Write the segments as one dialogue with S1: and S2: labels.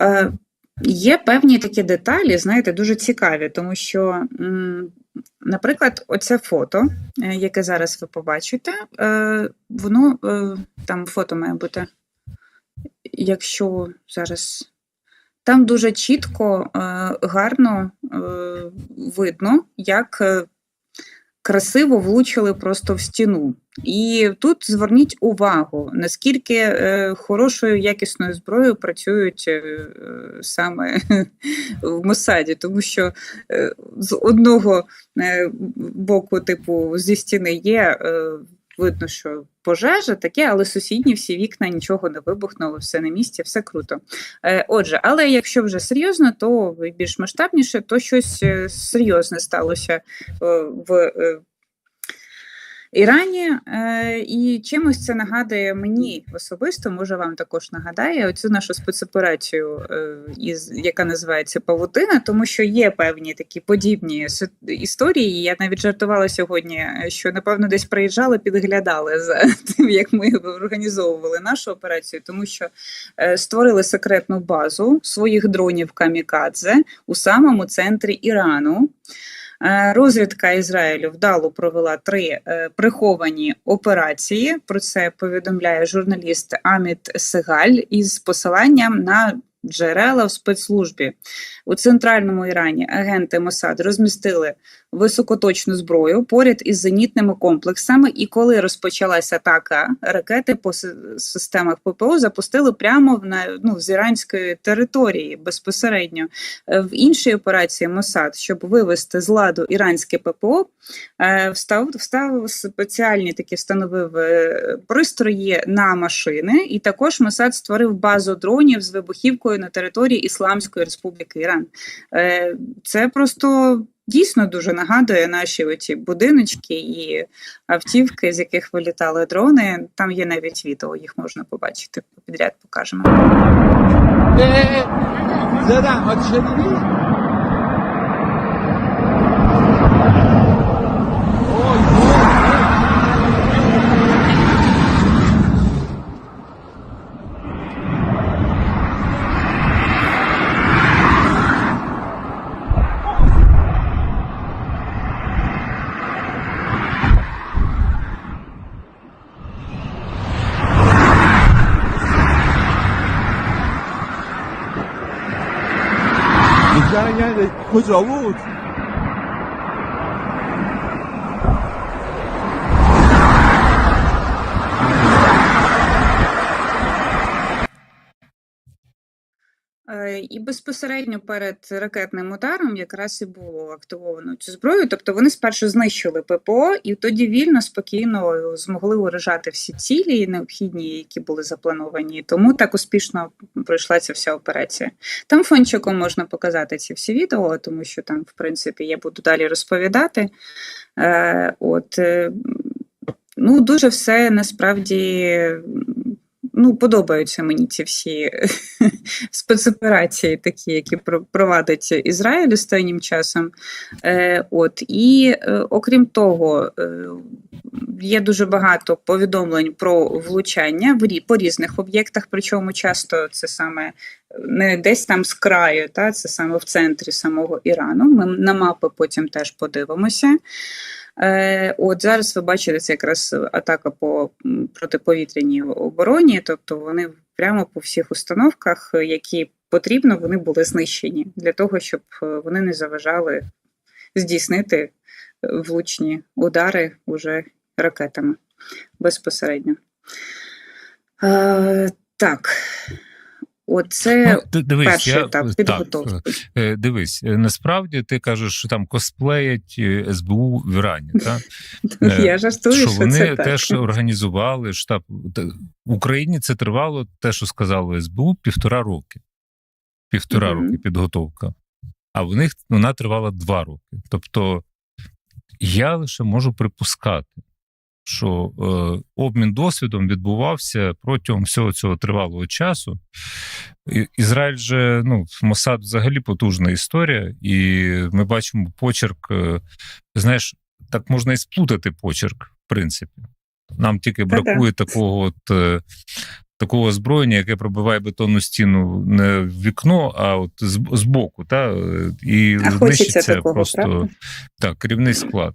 S1: Е, Є певні такі деталі, знаєте, дуже цікаві, тому що, наприклад, оце фото, е, яке зараз ви побачите, е, воно там фото має бути, якщо зараз. Там дуже чітко, гарно видно, як красиво влучили просто в стіну. І тут зверніть увагу, наскільки е, хорошою якісною зброєю працюють е, саме в Мосаді, тому що е, з одного е, боку, типу, зі стіни є. Е, Видно, що пожежа таке, але сусідні всі вікна нічого не вибухнуло, все на місці, все круто. Е, Отже, але якщо вже серйозно, то більш масштабніше, то щось е, серйозне сталося е, в е, Ірані, е, і чимось це нагадує мені особисто, може вам також нагадає оцю нашу спецоперацію, е, із, яка називається Павутина, тому що є певні такі подібні історії. Я навіть жартувала сьогодні, е, що напевно десь приїжджали, підглядали за тим, як ми організовували нашу операцію, тому що створили секретну базу своїх дронів Камікадзе у самому центрі Ірану. Е, Розвідка Ізраїлю вдало провела три е, приховані операції. Про це повідомляє журналіст Аміт Сегаль із посиланням на джерела в спецслужбі. У центральному Ірані агенти Мосад розмістили високоточну зброю поряд із зенітними комплексами. І коли розпочалася атака, ракети по системах ППО запустили прямо в ну з іранської території безпосередньо. Е, В іншій операції Мосад, щоб вивести з ладу іранське ППО, е, встав спеціальні такі встановив е, пристрої на машини, і також Мосад створив базу дронів з вибухівкою на території Ісламської Республіки Іран. Це просто. Дійсно дуже нагадує наші оці будиночки і автівки, з яких вилітали дрони. Там є навіть відео, їх можна побачити. Підряд покажемо.
S2: 咱咱得会走
S1: 路。І безпосередньо перед ракетним ударом якраз і було активовано цю зброю. Тобто вони спершу знищили ППО, і тоді вільно, спокійно змогли уражати всі цілі необхідні, які були заплановані. Тому так успішно пройшла ця вся операція. Там фончиком можна показати ці всі відео, тому що там, в принципі, я буду далі розповідати. Е, От е, ну дуже все насправді. Ну, подобаються мені ці всі спецоперації, такі, які про- провадить Ізраїль останнім часом. Е, от і е, окрім того, е, є дуже багато повідомлень про влучання в по різних об'єктах, причому часто це саме не десь там з краю, та це саме в центрі самого Ірану. Ми на мапи потім теж подивимося. Е, От зараз ви бачите, це якраз атака по протиповітряній обороні, тобто вони прямо по всіх установках, які потрібно, вони були знищені для того, щоб е, вони не заважали здійснити е, влучні удари уже ракетами безпосередньо. Е, так, оце
S3: Ну, дивись,
S1: перший
S3: я,
S1: етап підготовки.
S3: е, дивись, е, насправді ти кажеш, що там косплеять е, СБУ в Ірані, так?
S1: Я жартую,
S3: що вони
S1: це так.
S3: теж організували штаб. В Україні це тривало те, що сказало СБУ, півтора роки. Півтора
S1: Мгм.
S3: роки підготовка. А в них вона тривала два роки. Тобто я лише можу припускати, що е, обмін досвідом відбувався протягом всього цього тривалого часу. І- Ізраїль же, ну, Мосад взагалі потужна історія, і ми бачимо почерк. е, знаєш, так можна і сплутати почерк, в принципі. Нам тільки бракує такого от. е, такого озброєння, яке пробиває бетонну стіну не в вікно, а от з, з боку, та, е, і
S1: А
S3: знищиться
S1: такого,
S3: просто
S1: правда?
S3: так, керівний склад.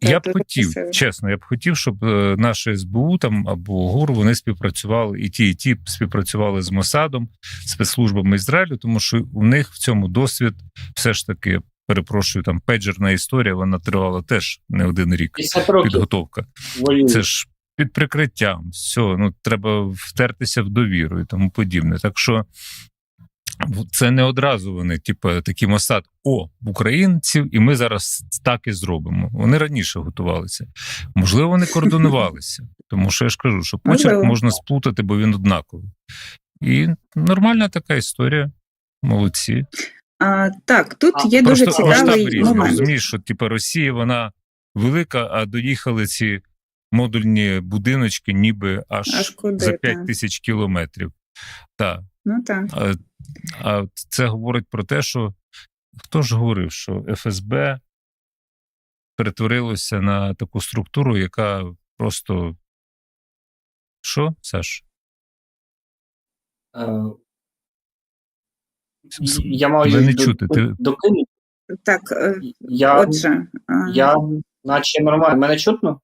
S1: Так,
S3: я б хотів,
S1: красиво.
S3: чесно, я б хотів, щоб е, наше СБУ там або ГУР вони співпрацювали, і ті, і ті співпрацювали з Мосадом, спецслужбами Ізраїлю, тому що у них в цьому досвід все ж таки. Перепрошую, там педжерна історія, вона тривала теж не один рік. Підготовка. Це ж під прикриттям, все, ну треба втертися в довіру і тому подібне. Так що це не одразу вони, типу, такі Мосад, о, українців, і ми зараз так і зробимо. Вони раніше готувалися. Можливо, вони координувалися, тому що я ж кажу, що почерк можна сплутати, бо він однаковий. І нормальна така історія. Молодці.
S1: А, так, тут
S4: А,
S1: є дуже
S3: Просто масштаб
S1: цікавий
S3: різний.
S1: момент.
S3: Розумієш, що типу, Росія вона велика, а доїхали ці модульні будиночки, ніби аж,
S1: Аж куди,
S3: за 5
S1: так.
S3: тисяч кілометрів. Так.
S1: Ну так.
S3: А, а це говорить про те, що хто ж говорив, що ФСБ перетворилося на таку структуру, яка просто. Що, Саш?
S4: Е, Я маю
S3: не
S4: до-
S3: чути, ти-
S4: докинути.
S1: Так, е,
S4: Я,
S1: отже,
S4: я наче нормально. Мене чутно?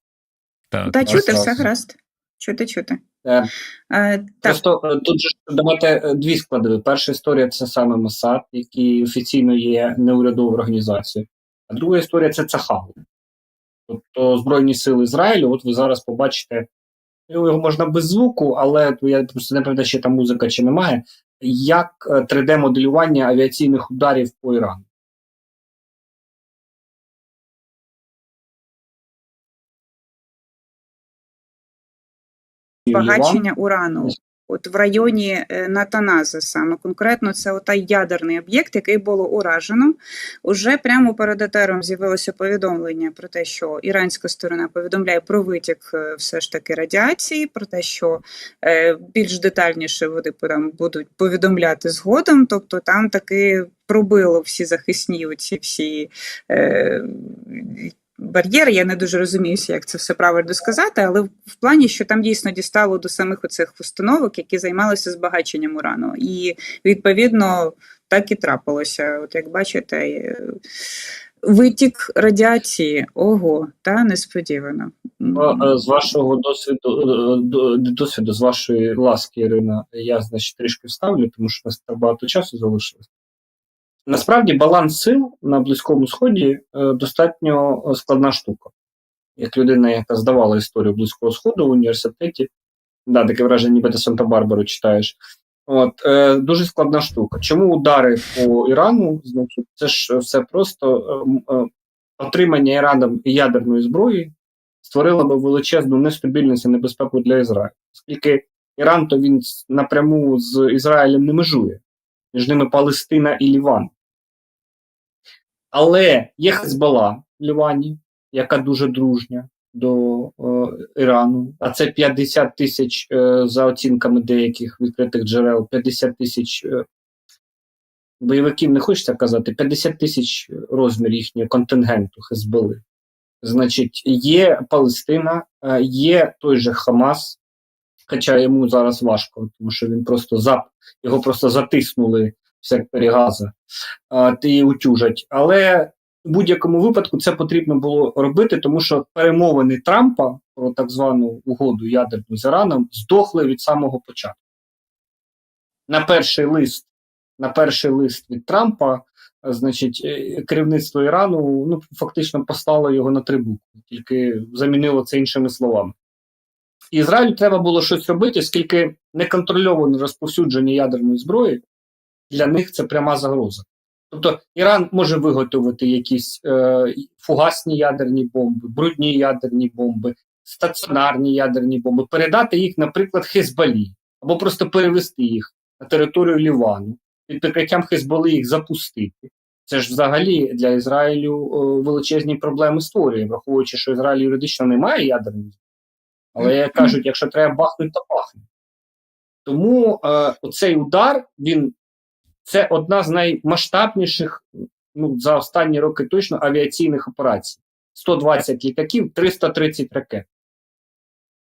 S3: Так,
S1: та чути, все гаразд. Чути, чути.
S4: Е,
S1: Е, так,
S4: Просто е, тут же давайте е, дві складові. Перша історія це саме Масад, який офіційно є неурядовою організацією. А друга історія це Цахал. Тобто Збройні сили Ізраїлю, от ви зараз побачите, ну, його можна без звуку, але я просто не пам'ятаю, чи там музика чи немає. Як 3D-моделювання авіаційних ударів по Ірану.
S1: Збагачення урану. От в районі е, Натаназа саме конкретно це отай ядерний об'єкт, який було уражено. Уже прямо перед етером з'явилося повідомлення про те, що іранська сторона повідомляє про витік е, все ж таки радіації, про те, що е, більш детальніше вони там будуть повідомляти згодом. Тобто там таки пробило всі захисні оці всі. Е, бар'єр. Я не дуже розуміюся, як це все правильно сказати, але в плані, що там дійсно дістало до самих оцих установок, які займалися збагаченням урану. І відповідно так і трапилося. От як бачите, е, витік радіації, ого, та несподівано.
S4: Ну, З вашого досвіду, е, досвіду, з вашої ласки, Ірина, я значить трішки вставлю, тому що у нас багато часу залишилось. Насправді баланс сил на Близькому Сході е, достатньо е, складна штука. Як людина, яка здавала історію Близького Сходу в університеті, да, таке враження, ніби ти Санта-Барбару читаєш. От, е, дуже складна штука. Чому удари по Ірану? Значить, це ж все просто е, е, отримання Іраном ядерної зброї створила би величезну нестабільність і небезпеку для Ізраїлю. Оскільки Іран то він напряму з Ізраїлем не межує, між ними Палестина і Ліван. Але є Хезбола в Лівані, яка дуже дружня до е, Ірану, а це 50 тисяч е, за оцінками деяких відкритих джерел, 50 тисяч е, бойовиків, не хочеться казати, 50 тисяч розмір їхнього контингенту Хезболи. Значить, є Палестина, е, є той же Хамас, хоча йому зараз важко, тому що він просто зап, його просто затиснули в секторі Газа а, і утюжать. Але в будь-якому випадку це потрібно було робити, тому що перемовини Трампа про так звану угоду ядерну з Іраном здохли від самого початку. На перший лист, на перший лист від Трампа значить, е, керівництво Ірану ну, фактично послало його на три тільки замінило це іншими словами. Ізраїлю треба було щось робити, оскільки неконтрольоване розповсюдження ядерної зброї для них це пряма загроза. Тобто Іран може виготовити якісь е, фугасні ядерні бомби, брудні ядерні бомби, стаціонарні ядерні бомби, передати їх, наприклад, Хезболі, або просто перевести їх на територію Лівану, під прикриттям Хезболи їх запустити. Це ж взагалі для Ізраїлю е, величезні проблеми створює, враховуючи, що Ізраїль юридично не має ядерної. Але як кажуть, якщо треба бахнути, то бахне. Тому е, оцей удар він це одна з наймасштабніших ну, за останні роки точно авіаційних операцій. 120 літаків, 330 ракет.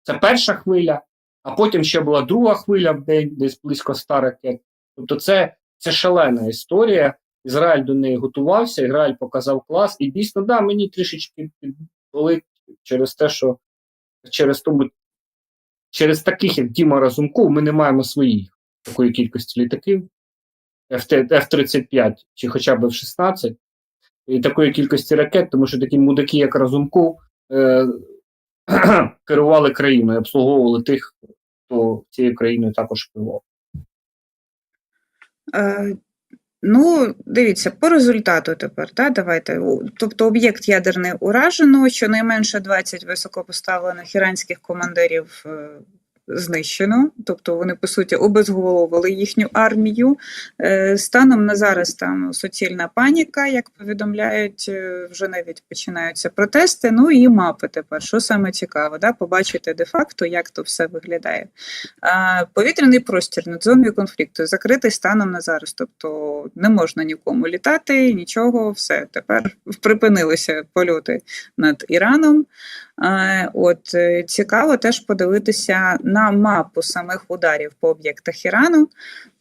S4: Це перша хвиля, а потім ще була друга хвиля в день, десь близько 100 ракет. Тобто, це, це шалена історія. Ізраїль до неї готувався, Ізраїль показав клас, і дійсно, да, мені трішечки болить через те, що через тому, через таких, як Діма Разумков, ми не маємо своїх такої кількості літаків. F- F-35 чи хоча б F-16, і такої кількості ракет, тому що такі мудаки, як Разумков, е- керували країною, обслуговували тих, хто цією країною також керував.
S1: Е, Ну, дивіться, по результату тепер, да, давайте. Тобто об'єкт ядерний уражено, щонайменше 20 високопоставлених іранських командирів е, знищено, тобто вони, по суті, обезголовили їхню армію. Е, Станом на зараз там суцільна паніка, як повідомляють, е, вже навіть починаються протести. Ну і мапи тепер, що саме цікаво, да, побачити де-факто, як то все виглядає. Повітряний простір над зоною конфлікту закритий станом на зараз. Тобто не можна нікому літати, нічого, все. Тепер припинилися польоти над Іраном. А, От е, цікаво теж подивитися на мапу самих ударів по об'єктах Ірану.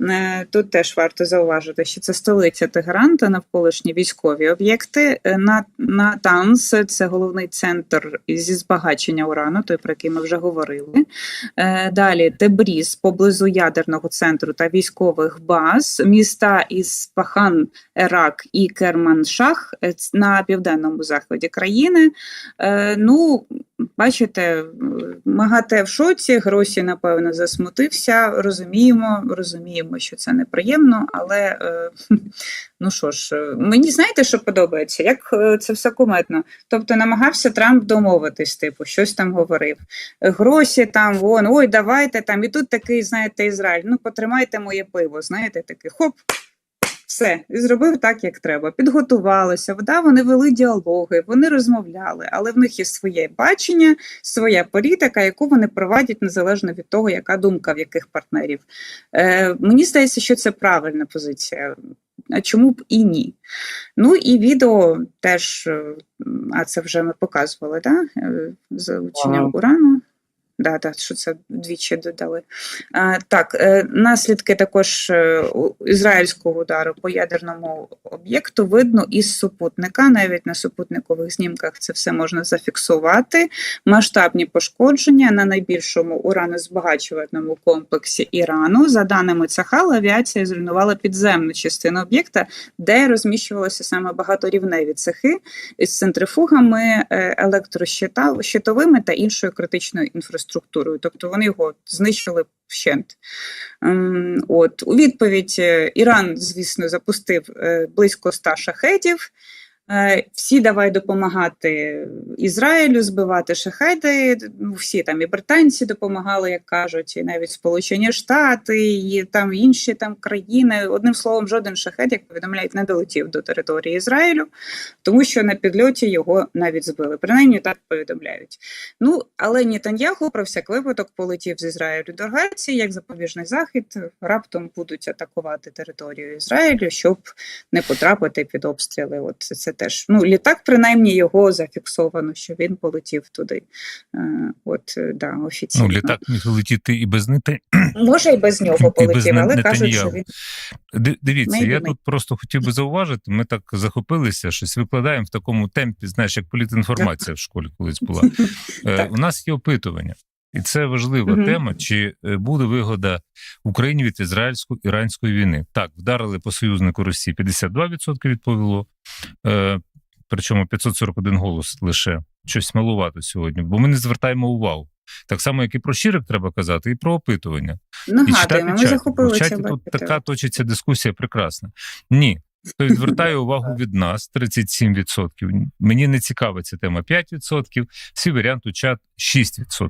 S1: Е, Тут теж варто зауважити, що це столиця Тегеран та навколишні військові об'єкти. Е, На, на Танс це головний центр зі збагачення урану, той про який ми вже говорили. Е, Далі Тебріз поблизу ядерного центру та військових баз, міста Іспахан, Ерак і Керманшах е, на південному заході країни. Е, Ну, бачите, МАГАТЕ в шоці, Гросі, напевно, засмутився. Розуміємо, розуміємо, що це неприємно, але е, ну що ж, е, мені знаєте, що подобається? Як е, це все куметно? Тобто намагався Трамп домовитись, типу, щось там говорив. Гросі там, вон, ой, давайте там. І тут такий, знаєте, Ізраїль, ну потримайте моє пиво, знаєте, такий хоп. Все, і зробив так, як треба. Підготувалися, да, вони вели діалоги, вони розмовляли, але в них є своє бачення, своя політика, яку вони провадять незалежно від того, яка думка в яких партнерів. Е, мені здається, що це правильна позиція. А чому б і ні? Ну і відео теж, е, а це вже ми показували, да? е, залучення
S4: Ага.
S1: урану. Да, да, що це двічі додали. А, так, е, наслідки також е, ізраїльського удару по ядерному об'єкту видно із супутника. Навіть на супутникових знімках це все можна зафіксувати. Масштабні пошкодження на найбільшому уранозбагачувальному комплексі Ірану. За даними Цахал, авіація зруйнувала підземну частину об'єкта, де розміщувалися саме багаторівневі цехи із центрифугами, е, електрощитовими та іншою критичною інфраструктурою. Тобто вони його знищили вщент. Ем, От у відповідь е, Іран, звісно, запустив е, близько 100 шахедів. Е, Всі давай допомагати Ізраїлю збивати шахеди. Ну, всі там і британці допомагали, як кажуть, і навіть Сполучені Штати, і там інші там країни. Одним словом, жоден шахет, як повідомляють, не долетів до території Ізраїлю, тому що на підльоті його навіть збили. Принаймні так повідомляють. Ну але Нетаньяху про всяк випадок полетів з Ізраїлю до Греції, як запобіжний захід. Раптом будуть атакувати територію Ізраїлю, щоб не потрапити під обстріли. От це теж ну літак, принаймні його зафіксовано, що він полетів туди. Е, от е, да, офіційно.
S3: Ну, літак міг летіти і без нити.
S1: може і без нього полетів, але кажуть, що він
S3: Дивіться,
S1: Maybe,
S3: я тут просто хотів би зауважити. Ми так захопилися, щось викладаємо в такому темпі, знаєш, як політінформація в школі колись була. Е, У нас є опитування, і це важлива
S1: Мгм.
S3: тема. Чи е, буде вигода Україні від ізраїльсько-іранської війни? Так, вдарили по союзнику Росії 52% відповіло, е, причому 541 голос лише щось малувато сьогодні, бо ми не звертаємо увагу. Так само, як і про щирик треба казати, і про опитування. І
S1: нагадуємо.
S3: читати
S1: Ми
S3: чат. Бо в чаті тут така точиться дискусія прекрасна. Ні. Хто відвертає увагу від нас 37%. Мені не цікава ця тема 5%, всі варіанти чат 6%.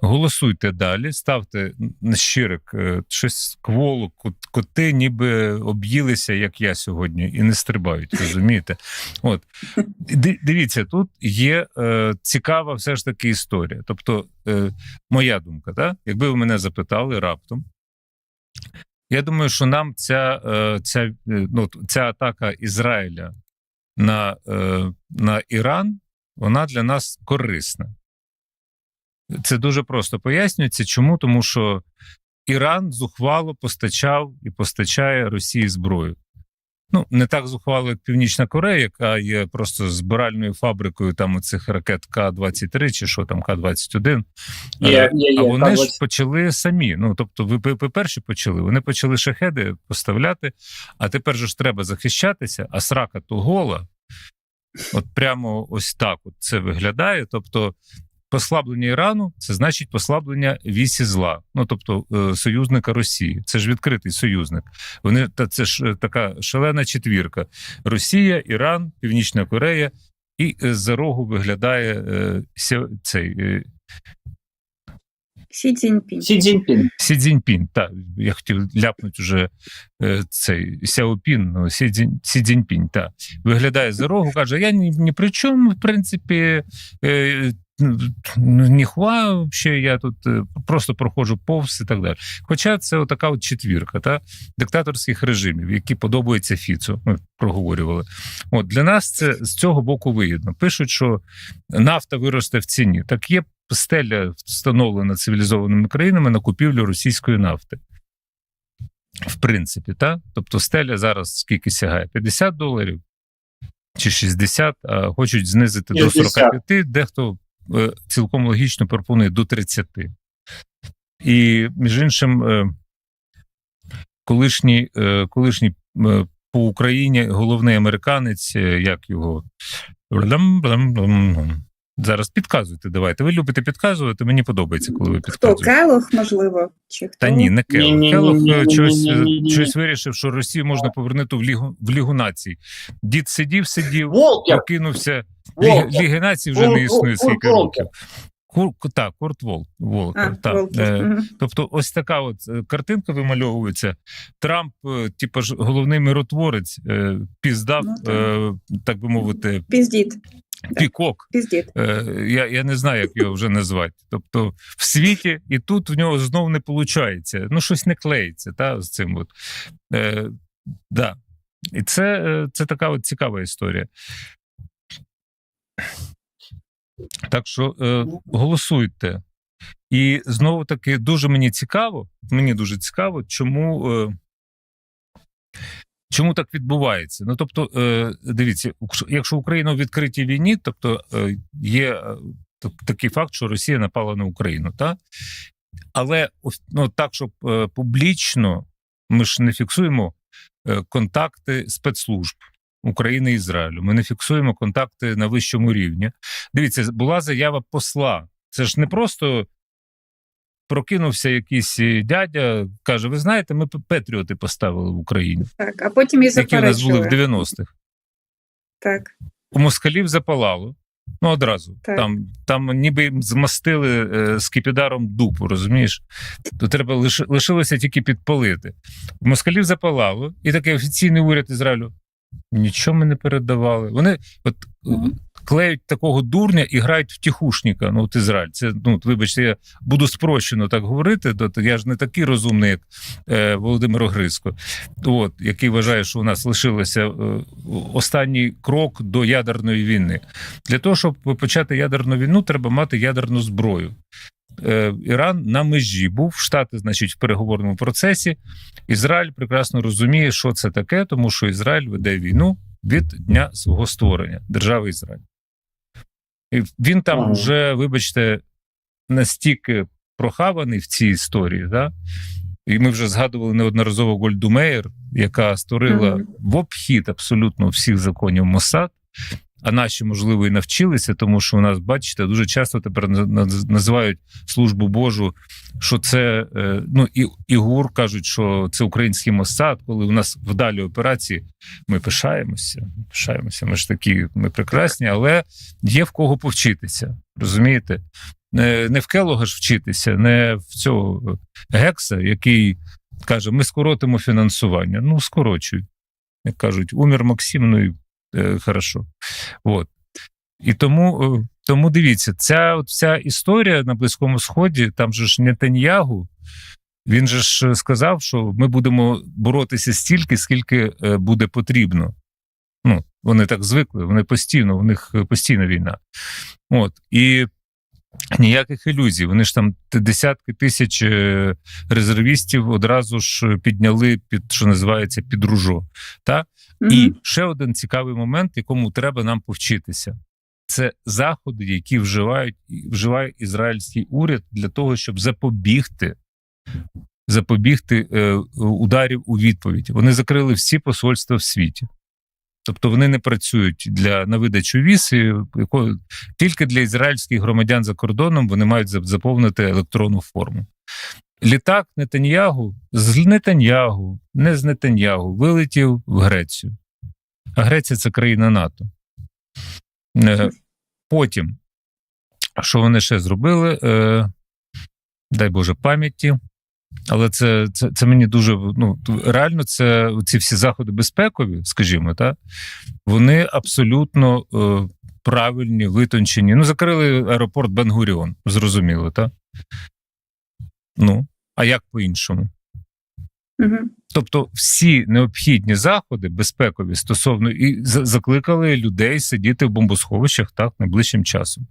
S3: Голосуйте далі, ставте на щирик е, щось кволу, кот- коти ніби об'їлися, як я сьогодні, і не стрибають, розумієте? От дивіться, тут є е, цікава все ж таки історія. Тобто, е, моя думка, так? якби ви мене запитали раптом. Я думаю, що нам ця, е, ця, е, ну, ця атака Ізраїля на, е, на Іран, вона для нас корисна. Це дуже просто пояснюється. Чому? Тому що Іран зухвало постачав і постачає Росії зброю. Ну, не так зухвало, як Північна Корея, яка є просто збиральною фабрикою там оцих ракет К-23 чи що там К-21.
S4: Є,
S3: Е,
S4: є, є.
S3: а вони
S4: Так,
S3: ж почали самі. Ну тобто, ви, ви ви перші почали. Вони почали шахеди поставляти, а тепер же ж треба захищатися, а срака то гола. От прямо ось так от це виглядає. Тобто, послаблення Ірану це значить послаблення вісі зла, ну тобто е, союзника Росії. Це ж відкритий союзник. Вони та це ж е, така шалена четвірка: Росія, Іран, Північна Корея. І е, з-за рогу виглядає е, цей е,
S1: Сі Цзіньпінь.
S4: Сі Цзіньпін.
S3: Сі Цзіньпін, так, я хотів ляпнути вже е, цей Сяопін, ну, Сі, Цзінь, Сі Цзіньпінь, так. Виглядає за рогу, каже: я ні, ні при чому, в принципі, е, ніхуа, вообще, я тут е, просто проходжу повз і так далі. Хоча це отака от четвірка та, диктаторських режимів, які подобаються Фіцу, ми проговорювали. От для нас це з цього боку вигідно. Пишуть, що нафта виросте в ціні. Так є стеля встановлена цивілізованими країнами на купівлю російської нафти. В принципі, так? Тобто стеля зараз скільки сягає? 50 доларів чи 60, а хочуть знизити до 45, дехто цілком логічно пропонує до 30. І, між іншим, е, колишній, е, колишній е, по Україні головний американець, е, як його. Зараз підказуйте, давайте. Ви любите підказувати, мені подобається, коли ви
S1: Хто? Келох, можливо? Чи хто?
S3: Та ні, не Келох. Келох щось, щось вирішив, що Росію можна повернути в лігу, в лігу націй. Дід сидів, сидів,
S4: Волкер.
S3: прокинувся. Ліги, націй вже не існує скільки років. Кур, так, Курт Волк,
S1: А,
S3: Волкер. так. Е, Тобто, ось така от картинка вимальовується. Трамп, типу ж головний миротворець, е, піздав,
S1: Ну, так.
S3: е, так би мовити,
S1: Піздіт.
S3: Пікок. Е, я, я не знаю, як його вже назвати. Тобто, в світі, і тут в нього знов не виходить. Ну, щось не клеїться, та, з цим. От. Е, да. І це, е, це така от цікава історія. Так що е, голосуйте. І знову таки дуже мені цікаво, мені дуже цікаво, чому, е, чому так відбувається. Ну тобто, е, дивіться, якщо Україна у відкритій війні, тобто е, є е, так- такий факт, що Росія напала на Україну, та? але ну, так, щоб публічно ми ж не фіксуємо контакти спецслужб. України і Ізраїлю. Ми не фіксуємо контакти на вищому рівні. Дивіться, була заява посла. Це ж не просто прокинувся якийсь дядя, каже: Ви знаєте, ми Петріоти поставили в Україні,
S1: Так, а потім і
S3: які у нас були в 90-х.
S1: Так.
S3: У москалів запалало. Ну, одразу.
S1: Так.
S3: Там, там ніби змастили е, скипідаром дупу, розумієш? То треба лиш, лишилося тільки підпалити. У москалів запалало, і такий офіційний уряд Ізраїлю. Нічого ми не передавали. Вони от е,
S1: Мгм.
S3: Клеють такого дурня і грають в тихушника. Ну, от Ізраїль. Це ну, вибачте, я буду спрощено так говорити. То я ж не такий розумний, як е, Володимир Огризко, от, який вважає, що у нас лишилося е, останній крок до ядерної війни. Для того, щоб почати ядерну війну, треба мати ядерну зброю. Е, Іран на межі був Штати, значить, в переговорному процесі. Ізраїль прекрасно розуміє, що це таке, тому що Ізраїль веде війну від дня свого створення держави Ізраїль. Він там
S4: Ага.
S3: вже, вибачте, настільки прохаваний в цій історії, да? і ми вже згадували неодноразово Гольду Меєр, яка створила
S1: ага.
S3: в обхід абсолютно всіх законів Мосад. А наші, можливо, і навчилися, тому що у нас, бачите, дуже часто тепер на- на- називають службу Божу, що це е, ну і, і ГУР кажуть, що це український Моссад, коли у нас вдалі операції. Ми пишаємося, пишаємося. Ми ж такі, ми прекрасні, але є в кого повчитися. Розумієте? Не, не в Келога ж вчитися, не в цього Гекса, який каже: ми скоротимо фінансування. Ну, скорочуй. Як кажуть, умір Максим, ну і е, хорошо. От. І тому, е, тому дивіться, ця от вся історія на Близькому Сході, там же ж Нетаньягу, він же ж сказав, що ми будемо боротися стільки, скільки е, буде потрібно. Ну, вони так звикли, вони постійно, у них постійна війна. От. І ніяких ілюзій. Вони ж там десятки тисяч резервістів одразу ж підняли під що називається під ружо. Та? І ще один цікавий момент, якому треба нам повчитися. Це заходи, які вживають вживає ізраїльський уряд для того, щоб запобігти запобігти е, ударів у відповідь. Вони закрили всі посольства в світі. Тобто вони не працюють для на видачу віз, якої тільки для ізраїльських громадян за кордоном вони мають заповнити електронну форму. Літак Нетаньягу з Нетаньягу, не з Нетаньягу, вилетів в Грецію. А Греція це країна НАТО. Е, Потім, що вони ще зробили? Е, Дай Боже пам'яті. Але це, це, це мені дуже ну реально. Це ці всі заходи безпекові, скажімо, та вони абсолютно е, правильні, витончені. Ну, закрили аеропорт Бенгуріон, зрозуміло, так? Ну, а як по-іншому?
S1: Мгм.
S3: Тобто, всі необхідні заходи безпекові стосовно і закликали людей сидіти в бомбосховищах так найближчим часом.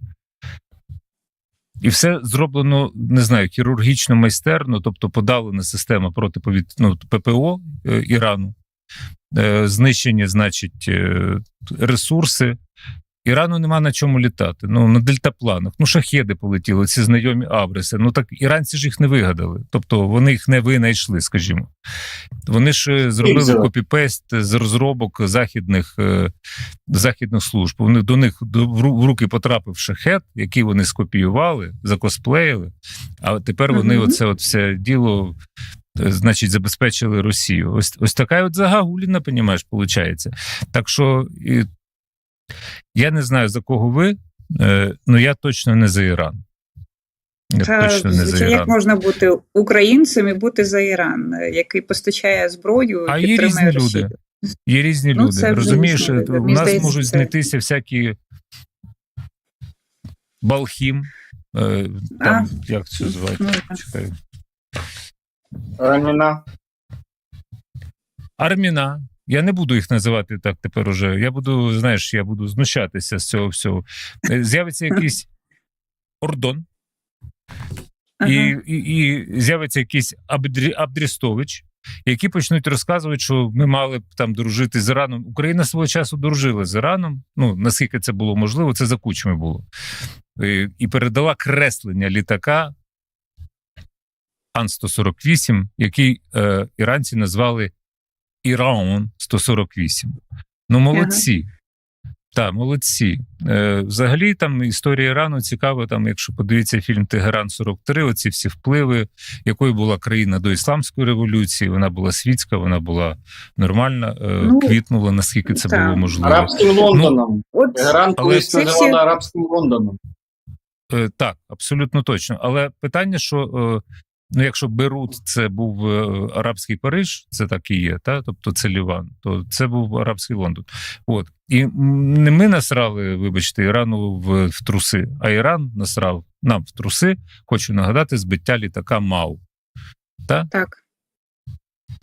S3: І все зроблено, не знаю, хірургічно майстерно, тобто подалена система протиповіт... ну, ППО е, Ірану, е, знищені, значить, е, ресурси. Ірану нема на чому літати. Ну, на дельтапланах. Ну, шахеди полетіли, ці знайомі Абриси. Ну так іранці ж їх не вигадали. Тобто вони їх не винайшли, скажімо. Вони ж е, зробили
S4: взяли?
S3: копіпест з розробок західних, е, західних служб. Вони до них до, в руки потрапив шахет, який вони скопіювали, закосплеїли. А тепер вони
S1: Мгм.
S3: оце от все діло. е, Значить, забезпечили Росію. Ось ось така от загагуліна, понімаєш, виходить. Так що і, я не знаю за кого ви, е, але я точно не за Іран. Я
S1: Та,
S3: точно не за
S1: звичайно, як можна бути українцем і бути за Іран, е, який постачає зброю,
S3: А є
S1: підтримує
S3: різні
S1: Росію.
S3: люди. Є різні
S1: Ну,
S3: люди. Розумієш,
S1: різні люди.
S3: у нас
S1: здається,
S3: можуть
S1: це-
S3: знайтися всякі Балхім, е, там, як це звати?
S1: Ну, так.
S3: Чекай.
S4: Раміна.
S3: Арміна. Я не буду їх називати так тепер уже. Я буду, знаєш, я буду знущатися з цього всього. Е, З'явиться якийсь ордон, і, і, і з'явиться якийсь Абдрі, Абдрістович, які почнуть розказувати, що ми мали б там дружити з Іраном. Україна свого часу дружила з Іраном. Ну наскільки це було можливо, це за кучми було. І, і передала креслення літака Ан-148, який е, іранці назвали Іран 148. Ну, молодці. Так, молодці. Е, взагалі, там історія Ірану цікава. Там, якщо подивитися фільм Тегеран 43, оці всі впливи, якою була країна до ісламської революції. Вона була світська, вона була нормальна, е,
S1: Ну,
S3: квітнула, наскільки це
S1: так.
S3: було можливо.
S4: Арабським Лондоном.
S1: От
S4: Тегеран колись називали
S1: всі-
S4: арабським Лондоном.
S3: Е, так, абсолютно точно. Але питання, що е, ну, якщо Берут це був е, арабський Париж, це так і є, та? тобто це Ліван, то це був арабський Лондон. От. І не ми насрали, вибачте, Ірану в, в труси, а Іран насрав нам в труси, хочу нагадати, збиття літака МАУ.
S1: так.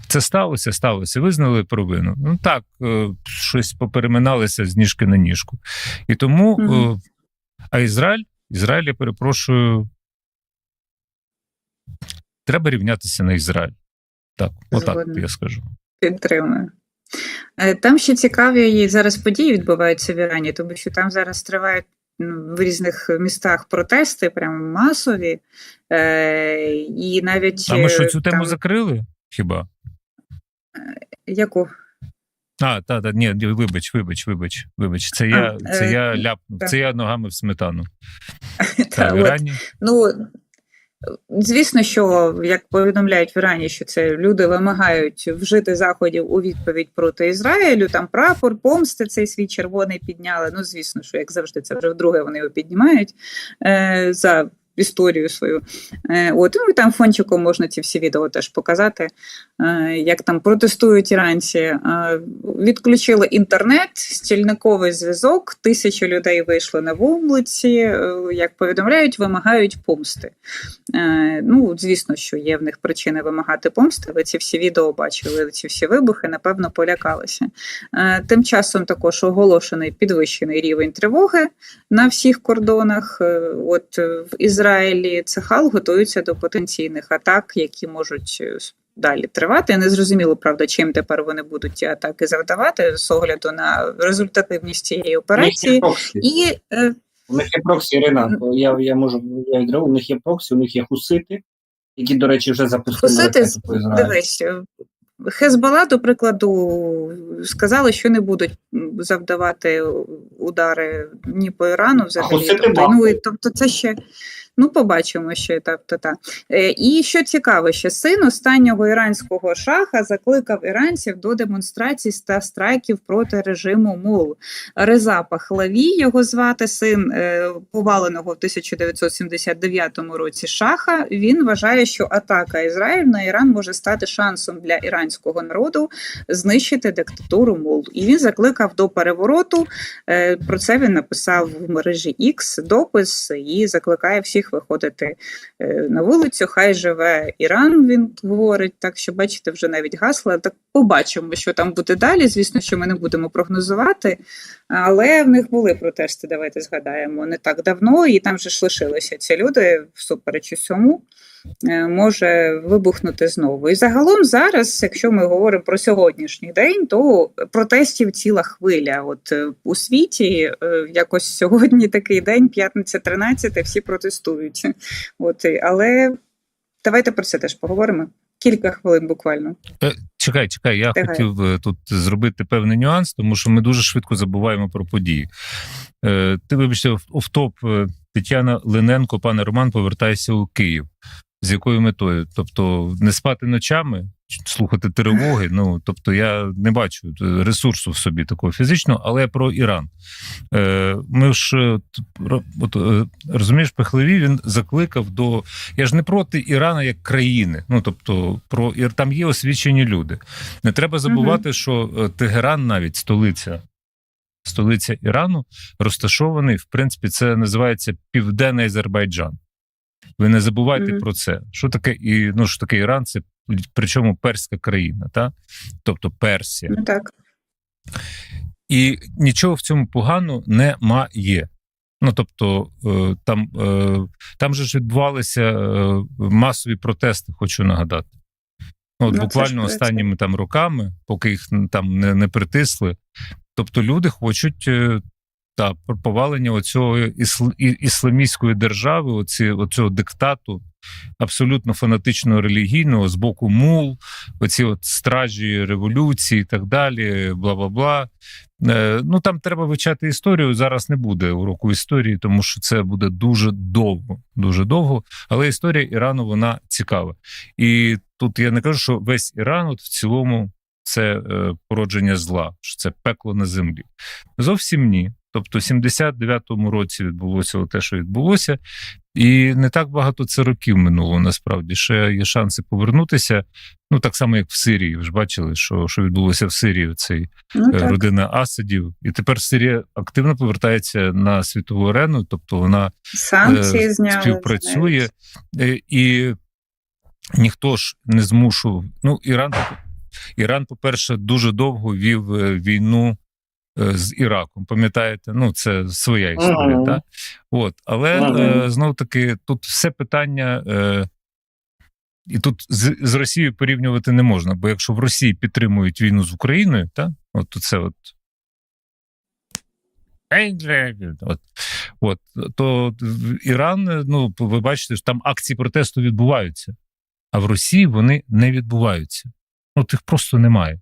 S3: Це сталося, сталося. Визнали провину. Ну так, е, щось попереминалися з ніжки на ніжку. І тому, е, а Ізраїль, Ізраїль, я перепрошую, треба рівнятися на Ізраїль. Так, отак
S1: Згодна.
S3: я скажу.
S1: Підтримую. Е, Там ще цікаві зараз події відбуваються в Ірані, тому що там зараз тривають ну, в різних містах протести, прямо масові. Е, і навіть
S3: А ми що цю
S1: е,
S3: тему закрили? Хіба?
S1: яку?
S3: А, та, та, ні, вибач, вибач, вибач, вибач. Це я,
S1: А,
S3: це
S1: е,
S3: я ляпнув,
S1: так.
S3: це я ногами в сметану.
S1: Та,
S3: Та, в. Ірані.
S1: Ну, звісно, що як повідомляють в Ірані, що це люди вимагають вжити заходів у відповідь проти Ізраїлю. Там прапор, помсти цей свій червоний підняли. Ну, звісно, що як завжди, це вже вдруге вони його піднімають е, за історію свою. Е, От ну, і там фончиком можна ці всі відео теж показати, е, як там протестують іранці. Е, Відключили інтернет, стільниковий зв'язок, тисячі людей вийшли на вулиці. Як повідомляють, вимагають помсти. Ну, звісно, що є в них причини вимагати помсти. Ви ці всі відео бачили, ці всі вибухи, напевно, полякалися. Тим часом також оголошений підвищений рівень тривоги на всіх кордонах. От в Ізраїлі Цехал готується до потенційних атак, які можуть е, далі тривати. Не зрозуміло, правда, чим тепер вони будуть ці атаки завдавати з огляду на результативність цієї
S4: У них є
S1: операції. І е,
S4: У них є проксі, Ірина. Я, я можу я відреагую. У них є проксі, у них є хусити, які, до речі, вже запустили
S1: Хусити,
S4: по Ізраїлю.
S1: Дивись, е, Хезбола, до прикладу, сказали, що не будуть завдавати удари ні по Ірану взагалі.
S4: хусити
S1: Тобто, ну, і, тобто це ще. Ну, побачимо ще так, то та. Е, І що цікаво, що син останнього іранського шаха закликав іранців до демонстрацій та страйків проти режиму МОЛ. Реза Пахлаві, його звати син е, поваленого в 1979 році шаха. Він вважає, що атака Ізраїлю на Іран може стати шансом для іранського народу знищити диктатуру МОЛ. І він закликав до перевороту. Е, Про це він написав в мережі X допис і закликає всіх виходити е, на вулицю. Хай живе Іран. Він говорить так, що бачите, вже навіть гасла. Так побачимо, що там буде далі. Звісно, що ми не будемо прогнозувати. Але в них були протести, давайте згадаємо, не так давно, і там же ж лишилися ці люди всупереч усьому. е, Може вибухнути знову. І загалом зараз, якщо ми говоримо про сьогоднішній день, то протестів ціла хвиля. От е, у світі якось сьогодні такий день, п'ятниця 13, всі протестують. От, але давайте про це теж поговоримо. Кілька хвилин буквально.
S3: Е, Чекай, чекай, я
S1: Тегай.
S3: хотів е, тут зробити певний нюанс, тому що ми дуже швидко забуваємо про події. Е, Ти, вибачте, офтоп Тетяна Линенко, пане Роман, повертається у Київ. З якою метою? Тобто не спати ночами, слухати тривоги. Ну тобто, я не бачу е, ресурсу в собі такого фізичного, але про Іран. Е, Ми ж е, от, е, розумієш, Пехлеві він закликав до. Я ж не проти Ірана як країни. Ну тобто, про там є освічені люди. Не треба забувати, що е, Тегеран, навіть столиця. Столиця Ірану розташований, в принципі, це називається Південний Азербайджан. Ви не забувайте
S1: Мгм.
S3: про це. Що таке і ну що таке Іран? Це причому перська країна, та? тобто Персія.
S1: Ну так.
S3: І нічого в цьому поганого немає. Ну тобто, е, там, е, там же ж відбувалися е, масові протести, хочу нагадати. Ну, От
S1: Ну,
S3: буквально останніми там роками, поки їх там не, не притисли. Тобто люди хочуть та, про повалення оцього ісл, ісламістської держави, оці, оцього диктату, абсолютно фанатично релігійного з боку мул, оці от стражі революції і так далі, бла бла бла. Е, Ну там треба вивчати історію. Зараз не буде уроку історії, тому що це буде дуже довго, дуже довго. Але історія Ірану вона цікава. І тут я не кажу, що весь Іран, от в цілому, це е, породження зла, що це пекло на землі. Зовсім ні. Тобто, в 79-му році відбулося те, що відбулося, і не так багато це років минуло. Насправді ще є шанси повернутися. Ну так само, як в Сирії. Ви ж бачили, що, що відбулося в Сирії. Цей
S1: Ну,
S3: е, родина Асадів, і тепер Сирія активно повертається на світову арену, тобто вона
S1: Санкції
S3: е,
S1: зняли.
S3: співпрацює, Е, і ніхто ж не змушував. Ну, Іран, Іран, по-перше, дуже довго вів війну з Іраком. Пам'ятаєте? Ну, це своя історія,
S4: Ага.
S3: так? От, але
S4: Ага.
S3: е, знов таки, тут все питання. Е, і тут з, з Росією порівнювати не можна, бо якщо в Росії підтримують війну з Україною, та от це от. От, от, то Іран, ну, ви бачите, що там акції протесту відбуваються, а в Росії вони не відбуваються. Ну, тих просто немає.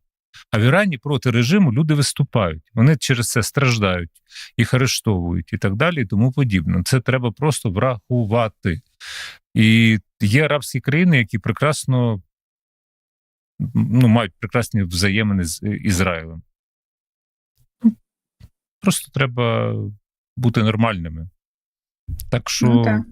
S3: А в Ірані проти режиму люди виступають. Вони через це страждають, їх арештовують і так далі, і тому подібне. Це треба просто врахувати. І є арабські країни, які прекрасно ну, мають прекрасні взаємини з е, Ізраїлем. Ну, Просто треба бути нормальними. Так що
S1: Ну, так.